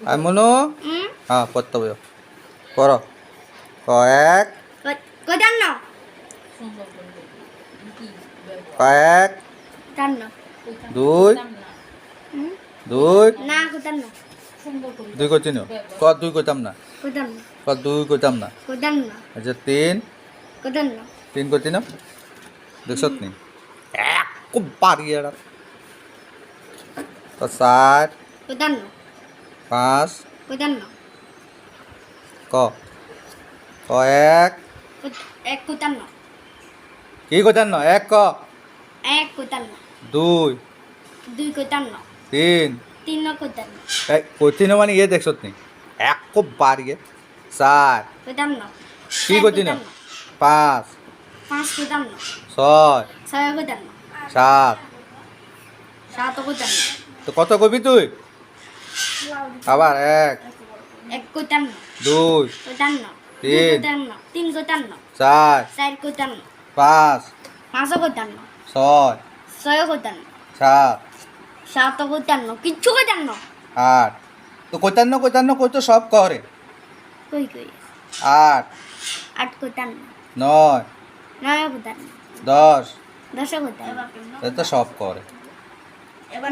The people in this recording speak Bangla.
আর মনু হুম হ্যাঁ পড়তে হবে কর ক এক কোদান না ক এক কোদান না দুই হুম দুই না কোদান না দুই করছি না ক দুই করতাম না কোদান না ক দুই করতাম না কোদান না আচ্ছা তিন কোদান না তিন করছি না দেখছ নি এক পারি এরা তো চার কোদান না পাঁচ কোদান না ক। ক এক। এক কোদান না কি করতাম না এক ক। এক কোদান না দুই। দুই কোদান না তিন। তিন কোদান না এই করছি মানে ইয়ে দেখছ নি এক বাড়ি চার। কোদান না কি করছি পাঁচ। পাঁচ কোদান না ছয়। ছয় কোদান না সাত। সাত কোদান না তো কত কবি তুই? আবার এক এক কোদান না দুই কোদান না তিন। কোদান তিন কোদান না চার চার কোদান না পাঁচ পাঁচ কোদান না ছয় ছয় কোদান না সাত সাত কোদান না কিচ্ছু কোদান না আট। তো কোতান্ন কোতান্ন কই তো সব করে কই কই? আট আট কোদান না নয় নয় কোদান না দশ। দশ কোদান না এ তো সব করে এবার